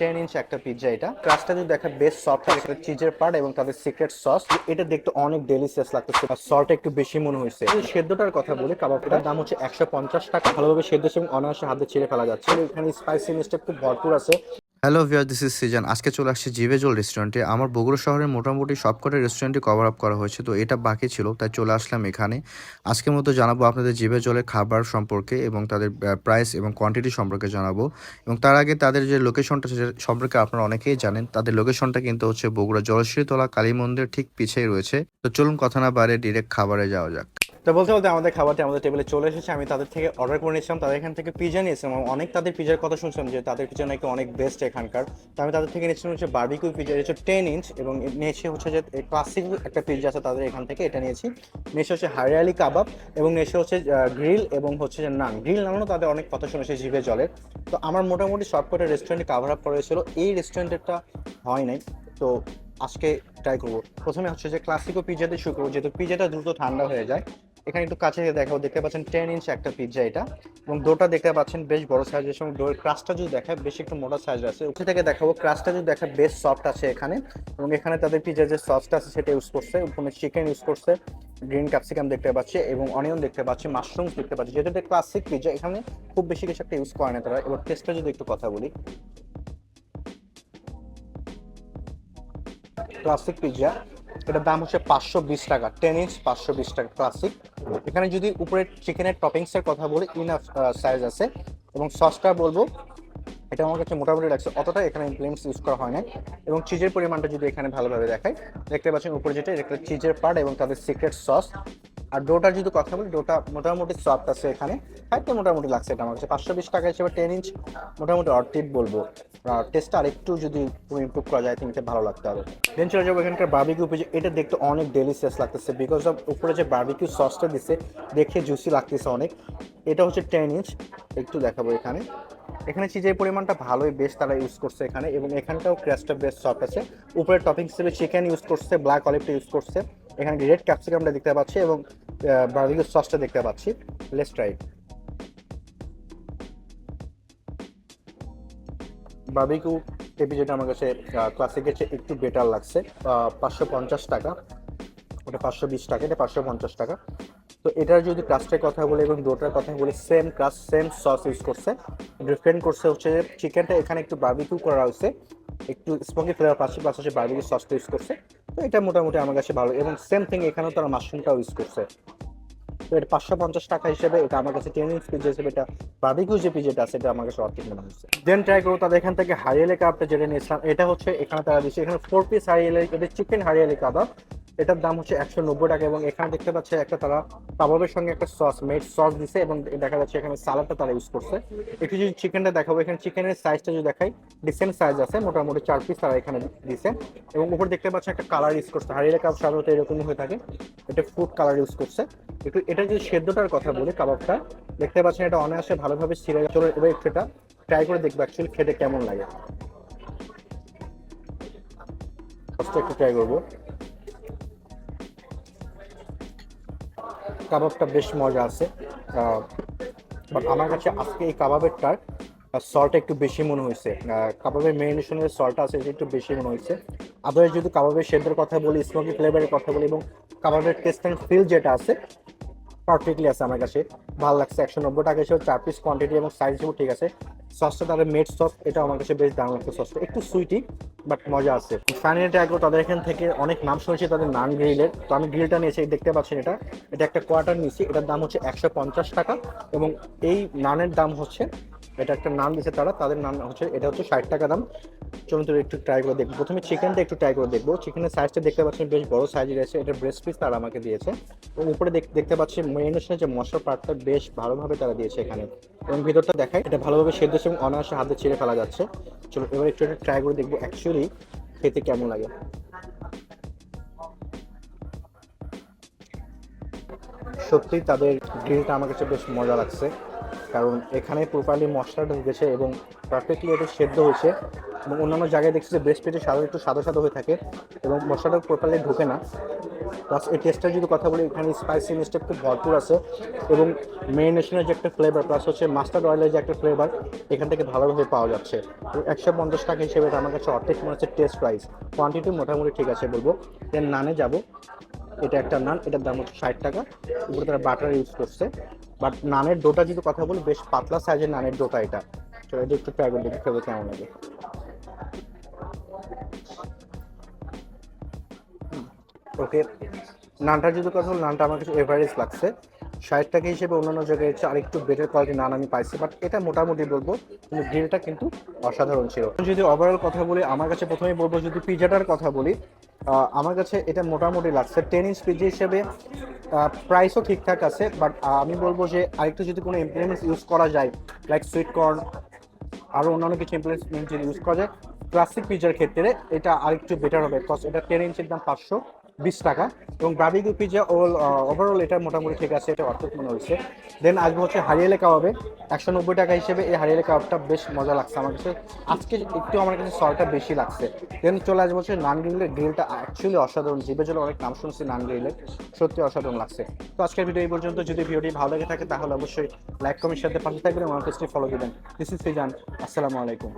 Ten inch একটা pizza এটা। ক্রাস্টটা যদি দেখা বেশ সফট একটা চিজের পার্ট এবং তাদের সিক্রেট সস এটা দেখতে অনেক ডেলিসিয়াস লাগতেছে। সল্ট একটু বেশি মনে হয়েছে। সেদ্ধটার কথা বলি, কাবাবটার দাম হচ্ছে একশো পঞ্চাশ টাকা। ভালোভাবে সেদ্ধ এবং অনায়াসে হাতে ছেড়ে ফেলা যাচ্ছে। এখানে স্পাইসিনেসটা খুব ভরপুর আছে। Hello viewer this is season আজকে চলে আসছে জিভেজল রেস্টুরেন্টে আমার বগুড়া শহরের মোটামুটি সবকটা রেস্টুরেন্টে কভার আপ করা হয়েছে, তো এটা বাকি ছিল, তাই চলে আসলাম এখানে। আজকের মতো জানাব আপনাদের জিভেজলের খাবার সম্পর্কে এবং তাদের প্রাইস এবং কোয়ান্টিটি সম্পর্কে জানাব। এবং তার আগে তাদের যে লোকেশনটা সম্পর্কে আপনারা অনেকেই জানেন, তাদের লোকেশনটা কিন্তু হচ্ছে বগুড়া জলশ্রীতলা কালী মন্দির ঠিক পিছিয়ে রয়েছে। তো চলুন কথা না বাড়ে ডিরেক্ট খাবারে যাওয়া যাক। তো বলতে বলতে আমাদের খাবারটি আমাদের টেবিলে চলে এসেছে। আমি তাদের থেকে অর্ডার করে নিয়েছিলাম, তাদের এখান থেকে পিজা নিয়েছিলাম অনেক তাদের পিজার কথা শুনছিলাম যে তাদের পিজা নাকি অনেক বেস্ট এখানকার। তো আমি তাদের থেকে নিয়েছিলাম হচ্ছে বার্বিকিউ পিজা হচ্ছে টেন ইঞ্চ এবং নিয়েছি হচ্ছে যে ক্লাসিক একটা পিজা আছে তাদের এখান থেকে, এটা নিয়েছি। নিয়েছি হচ্ছে হারিয়ালি কাবাব এবং নিয়েছি হচ্ছে গ্রিল এবং হচ্ছে যে নান গ্রিল নানও তাদের অনেক কথা শুনেছে জিভে জলের তো আমার মোটামুটি সবকটা রেস্টুরেন্টে কাভার আপ করা হয়েছিল। এই রেস্টুরেন্টেরটা হয় নাই। তো আজকে ট্রাই করব। প্রথমে হচ্ছে যে ক্লাসিকো পিজাতে শুরু করব, যেহেতু পিজাটা দ্রুত ঠান্ডা হয়ে যায়। এখানে একটু কাছে দেখাবো। দেখতে পাচ্ছেন টেন ইঞ্চ একটা পিৎজা এটা। এবং ডোটা দেখতে পাচ্ছেন বেশ বড় সাইজের সঙ্গে ডোর ক্রাস্টটা যদি দেখায়, বেশ একটু মোটা সাইজ আছে। ওখান থেকে দেখাবো ক্রাস্টটা যদি দেখা বেশ সফট আছে এখানে। এবং এখানে তাদের পিৎজা যে সসটা আছে, সেটা ইউজ করছে। ওখানে চিকেন ইউজ করছে গ্রিন ক্যাপসিকাম দেখতে পাচ্ছি, এবং অনিয়ন দেখতে পাচ্ছি মাশরুমস দেখতে পাচ্ছি। এটা ক্লাসিক পিৎজা এখানে খুব বেশি কিছু একটা ইউজ করে না তারা। এবার টেস্টটা যদি একটু কথা বলি। ক্লাসিক পিৎজা এটার দাম হচ্ছে পাঁচশো বিশ টাকা টেন ইঞ্চ পাঁচশো বিশ টাকা ক্লাসিক এখানে যদি উপরে চিকেনের টপিংসের কথা বলি ইনাফ সাইজ আছে। এবং সসটা বলব, এটা আমার কাছে মোটামুটি লাগছে, অতটা এখানে ইমপ্লিমেন্টস ইউজ করা হয় না এবং চিজের পরিমাণটা যদি এখানে ভালোভাবে দেখায় দেখতে পাচ্ছেন উপরে যেটা, এটা চিজের পার্ট এবং তাদের সিক্রেট সস আর ডোটার যদি কথা বলি, ডোটা মোটামুটি সফট আছে এখানে। খাইতে মোটামুটি লাগছে এটা আমার কাছে। পাঁচশো বিশ টাকা হিসেবে টেন ইঞ্চ মোটামুটি অর্টিট বলব। টেস্টটা আর একটু যদি ইম্প্রুভ করা যায় তিনটে ভালো লাগতে হবে। দেন চলে যাব এখানকার বার্বিকিউ পেজে এটা দেখতে অনেক ডেলিশিয়াস লাগতেছে। বিকজ অফ উপরে যে বার্বিকিউ সসটা দিচ্ছে দেখে জুসি লাগতেছে অনেক। এটা হচ্ছে টেন ইঞ্চ একটু দেখাবো এখানে। এখানে চিজের পরিমাণটা ভালোই বেশ তারা ইউজ করছে এখানে। এবং এখানটাও ক্র্যাশটা বেশ সফট আছে। উপরে টপিং হিসেবে চিকেন ইউজ করছে ব্ল্যাক অলিভটা ইউজ করছে। এখানে রেড ক্যাপসিকামটা দেখতে পাচ্ছি। এবং বার্বিকিউ সসটা দেখতে পাচ্ছি। লেস ট্রাই বার্বিকিউ টেপি যেটা আমার কাছে ক্লাসিকের চেয়ে একটু বেটার লাগছে। পাঁচশো পঞ্চাশ টাকা। ওটা পাঁচশো বিশ টাকা, এটা পাঁচশো পঞ্চাশ টাকা। তো এটার যদি ক্রাস্টের কথা বলি এবং ডোটার কথা বলি same crust same sauce use করছে। ডিফারেন্ট করছে হচ্ছে চিকেনটা এখানে একটু বার্বিকিউ করা হয়েছে। একটু স্মোকি ফ্লেভার পাশে পাশে হচ্ছে বার্বিকিউ সসটা ইউজ করছে। তো এটা মোটামুটি আমার কাছে ভালো। এবং সেম থিং এখানেও তারা মাশরুমটাও ইউজ করছে। এটা পাঁচশো পঞ্চাশ টাকা হিসেবে এটা আমার কাছে টেন ইঞ্চ হিসেবে এটা বার্বিকিউ যে পিজাটা আছে, এটা আমার কাছে অর্ধেক মনে হচ্ছে। দেন ট্রাই করব তাদের এখান থেকে হারিয়ালি কাপটা যেটা নিয়েছিলাম এটা হচ্ছে এখানে তারা দিচ্ছে, এখানে four piece hariyali chicken hariyali kebab এটার দাম হচ্ছে একশো নব্বই টাকা এবং এখানে দেখতে পাচ্ছে একটা তারা কাবাবের সঙ্গে একটা সস মেড সস দিছে এবং দেখা যাচ্ছে এখানে সালাডটা তারা ইউজ করছে। একটু যদি চিকেনটা দেখাবো, এখানে চিকেনের সাইজটা যদি দেখাই ডিসেন্ট সাইজ আছে, মোটামুটি চার পিস তারা এখানে দিছে এবং উপর দেখতে পাচ্ছে একটা কালার ইউজ করছে। হারিয়ালি কাবাব সাধারণত এরকমই হয়ে থাকে, এটা ফুড কালার ইউজ করছে। একটু এটা যদি সেদ্ধটার কথা বলি, কাবাবটা, দেখতে পাচ্ছেন এটা অনায়াসে ভালোভাবে ছিঁড়ে চলে এবার একটু এটা ট্রাই করে দেখব অ্যাকচুয়ালি খেতে কেমন লাগে। একটু ট্রাই করব। কাবাবটা বেশ মজা আছে। বাট আমার কাছে আজকে এই কাবাবেরটার সল্ট একটু বেশি মনে হয়েছে। কাবাবের মেরিনেশনের সল্ট আছে, এটা একটু বেশি মনে হয়েছে। আবার যদি কাবাবের সেদ্ধের কথা বলি স্মোকি ফ্লেভারের কথা বলি এবং কাবাবের টেস্ট অ্যান্ড ফিল যেটা আছে পারফেক্টলি আছে আমার কাছে। ভালো লাগছে, একশো নব্বই টাকা হিসেবে চার পিস কোয়ান্টিটি এবং সাইজ হিসেবে ঠিক আছে। সসটা তাদের মেড সস এটা আমার কাছে বেশ দাম লাগছে সসটা একটু সুইটি বাট মজা আছে। ফাইনালি ট্যাগো তাদের এখান থেকে অনেক নাম শুনেছি তাদের নান গ্রিলের। তো আমি গ্রিলটা নিয়েছি দেখতে পাচ্ছেন এটা। এটা একটা কোয়ার্টার নিয়েছি, এটার দাম হচ্ছে একশো পঞ্চাশ টাকা এবং এই নানের দাম হচ্ছে এটা একটা নান দিছে তারা, তাদের নান হচ্ছে, এটা হচ্ছে ষাট টাকা দাম। চলুন তো একটু ট্রাই করে দেখব। প্রথমে চিকেনটা একটু ট্রাই করে দেখব। চিকেনের সাইজটা দেখতে পাচ্ছেন বেশ বড় সাইজের আছে এটা ব্রেস্ট পিস তারা আমাকে দিয়েছে। এবং উপরে দেখতে পাচ্ছি মেরিনেশনের যে মশলা পার্টটা বেশ ভালোভাবে তারা দিয়েছে এখানে। এবং ভিতরটা দেখায় এটা ভালোভাবে সেদ্ধ এবং অনায়াসে হাতে ছিঁড়ে ফেলা যাচ্ছে। চলো এবার একটু এটা ট্রাই করে দেখব অ্যাকচুয়ালি খেতে কেমন লাগে। সত্যি তাদের গ্রিলটা আমার কাছে বেশ মজা লাগছে। কারণ এখানে প্রপারলি মশলাটা ঢুকেছে এবং পারফেক্টলি এটা সেদ্ধ হয়েছে এবং অন্যান্য জায়গায় দেখছি যে ব্রেস্ট পেটে সাদা একটু সাদা সাদা হয়ে থাকে এবং মশলাটা প্রপারলি ঢুকে না। প্লাস এই টেস্টটা যদি কথা বলি, এখানে স্পাইসিনেসটা খুব ভরপুর আছে এবং মেরিনেশনের যে একটা ফ্লেভার প্লাস হচ্ছে মাস্টার্ড অয়েলের যে একটা ফ্লেভার এখান থেকে ভালোভাবে পাওয়া যাচ্ছে। তো একশো পঞ্চাশ টাকা হিসেবে এটা আমার কাছে অর্ধেক মনে হচ্ছে টেস্ট প্রাইস কোয়ান্টিটি মোটামুটি ঠিক আছে বলব। দেন নানে যাব। এটা একটা নান, এটার দাম হচ্ছে ষাট টাকা। উপরে তারা বাটার ইউজ করছে। বাট নানের ডোটা যদি কথা বলি, বেশ পাতলা সাইজের নানের ডোটা এটা। চলো এটা একটু ট্রাই করে দেখি খেতে কেমন লাগে। ওকে নানটা যদি কথা বলি, নানটা আমার কাছে এভারেজ লাগছে। ষাট টাকা হিসেবে অন্যান্য জায়গায় হচ্ছে আরেকটু বেটার কোয়ালিটি নান আমি পাইছি। বাট এটা মোটামুটি বলব, কিন্তু গ্রিলটা কিন্তু অসাধারণ ছিল। যদি ওভারঅল কথা বলি, আমার কাছে প্রথমেই বলব, যদি পিজাটার কথা বলি আমার কাছে এটা মোটামুটি লাগছে। টেন ইঞ্চ পিজি হিসেবে প্রাইসও ঠিকঠাক আছে বাট আমি বলব যে আরেকটু যদি কোনো ইমপ্লিমেন্টস ইউজ করা যায় লাইক সুইট কর্ন আরও অন্যান্য কিছু ইমপ্লিমেন্ট যদি ইউজ করা যায় ক্লাসিক পিজার ক্ষেত্রে এটা আরেকটু বেটার হবে বিকজ এটা টেন ইঞ্চের দাম পাঁচশো। বিশ টাকা এবং বার্বিকিউ পিজা ওল ওভারঅল এটা মোটামুটি ঠিক আছে, এটা অর্থ মনে হয়েছে। দেন আসবে হচ্ছে হারিয়ালে কাবাবে। একশো নব্বই টাকা হিসেবে এই হারিয়ালে কাবাবটা বেশ মজা লাগছে আমার কাছে। আজকে একটু আমার কাছে সলটা বেশি লাগছে। দেন চলে আসবে হচ্ছে নান গ্রিলের গ্রিলটা অ্যাকচুয়ালি অসাধারণ, জিভে জন্য অনেক নাম শুনছি নান গ্রিলের সত্যি অসাধারণ লাগছে। তো আজকের ভিডিও এই পর্যন্ত, যদি ভিডিওটি ভালো লাগে থাকে তাহলে অবশ্যই লাইক কমেন্ট সাথে পাশে থাকবেন এবং আমার পেজটি ফলো দিবেন দিস ইজ সিজান আসসালামু আলাইকুম।